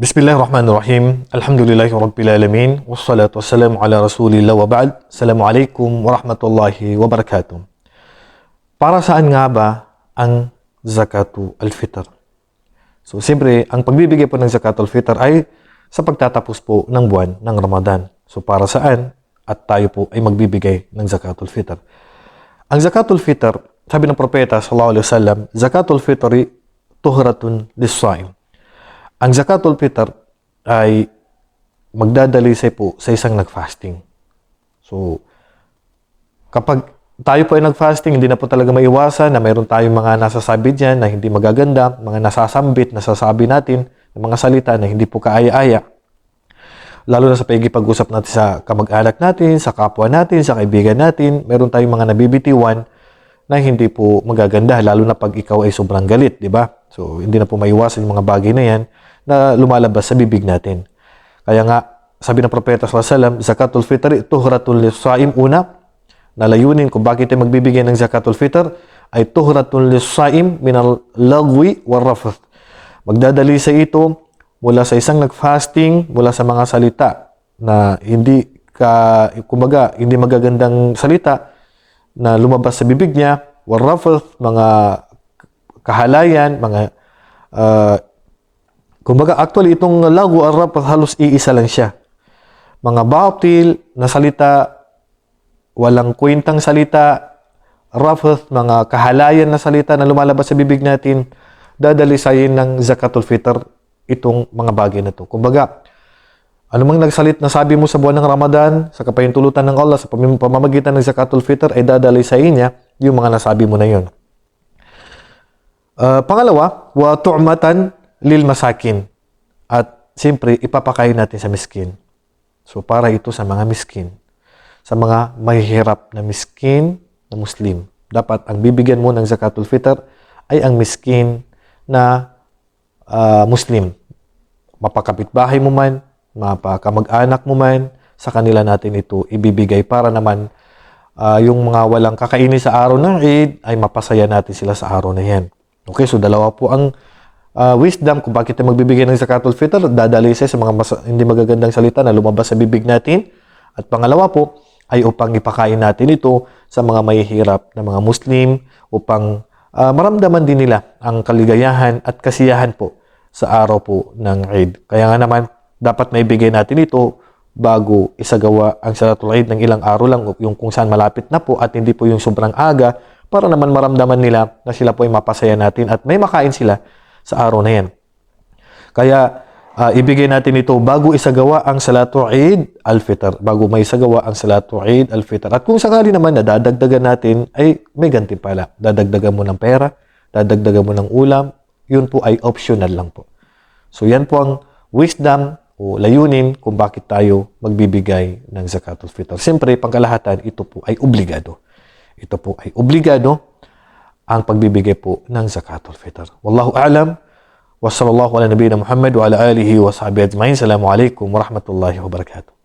Bismillahirrahmanirrahim. Alhamdulillahi Rabbil Alamin. Wassalatu wassalamu ala Rasulillah wa ba'd. Assalamualaikum warahmatullahi wabarakatuh. Para saan nga ba ang zakatu al-fitr? So, siyempre, ang pagbibigay po ng zakatul fitr ay sa pagtatapos po ng buwan ng Ramadan. So, para saan? At tayo po ay magbibigay ng zakatul fitr. Ang zakatul fitr, sabi ng propeta sallallahu alaihi wasallam, zakatul fitri tuhratun lis-saim. Ang zakatul fitr ay magdadalisay po sa isang nag-fasting. So, kapag tayo po ay nag-fasting, hindi na po talaga maiwasan na mayroon tayong mga nasasabi dyan na hindi magaganda, mga nasasambit, nasasabi natin, ng mga salita na hindi po kaaya-aya. Lalo na sa pag-usap natin sa kamag-anak natin, sa kapwa natin, sa kaibigan natin, meron tayong mga nabibitiwan na hindi po magaganda, lalo na pag ikaw ay sobrang galit, di ba? So, hindi na po maiwasan yung mga bagay na yan na lumalabas sa bibig natin. Kaya nga, sabi ng Propeta SAW, Zakatul Fitr, tuhratul saim una, na layunin kung bakit tayo magbibigay ng Zakatul Fitr, ay tuhratul saim minal lagwi war rafath. Magdadali sa ito mula sa isang nag-fasting, mula sa mga salita na hindi ka, kumbaga, hindi magagandang salita na lumabas sa bibig niya, war rafath, mga kahalayan, mga uh, Kumbaga, actually, itong lagu arab halos iisa lang siya. Mga batil na salita, walang kwentang salita, rafath, mga kahalayan na salita na lumalabas sa bibig natin, dadalisayin ng zakatul fitr itong mga bagay na to. Kumbaga, ano mang nagsalit na sabi mo sa buwan ng Ramadan, sa kapahintulutan ng Allah, sa pamamagitan ng zakatul fitr, ay dadalisayin niya yung mga nasabi mo na yun. Uh, pangalawa, wa tu'matan lil masakin. At siyempre, ipapakain natin sa miskin. So, para ito sa mga miskin. Sa mga mahihirap na miskin na Muslim. Dapat ang bibigyan mo ng zakatul fitr ay ang miskin na uh, Muslim. Mapakapitbahay mo man, mapakamag-anak mo man, sa kanila natin ito ibibigay para naman uh, yung mga walang kakainin sa araw ng Eid ay mapasaya natin sila sa araw na yan. Okay, so dalawa po ang uh, wisdom kung bakit tayo magbibigay ng zakatul fitr, dadali sa mga mas- hindi magagandang salita na lumabas sa bibig natin. At pangalawa po, ay upang ipakain natin ito sa mga mahihirap na mga Muslim upang uh, maramdaman din nila ang kaligayahan at kasiyahan po sa araw po ng Eid. Kaya nga naman, dapat maibigay natin ito bago isagawa ang Salatul Eid ng ilang araw lang yung kung saan malapit na po at hindi po yung sobrang aga para naman maramdaman nila na sila po ay mapasaya natin at may makain sila sa araw na yan. Kaya uh, ibigay natin ito bago isagawa ang Salatu Eid al-Fitr, bago may isagawa ang Salatu Eid al-Fitr. At kung sakali naman na dadagdagan natin, ay may gantimpala. Dadagdagan mo ng pera, dadagdagan mo ng ulam, yun po ay optional lang po. So yan po ang wisdom o layunin kung bakit tayo magbibigay ng zakatul fitr. Siyempre, pangkalahatan, ito po ay obligado. Ito po ay obligado ang pagbibigay po ng zakatul fitr. Wallahu a'lam. Wa sallallahu ala nabiyina Muhammad wa ala alihi wa sahbihi ajma'in. Assalamu alaikum wa rahmatullahi wa barakatuh.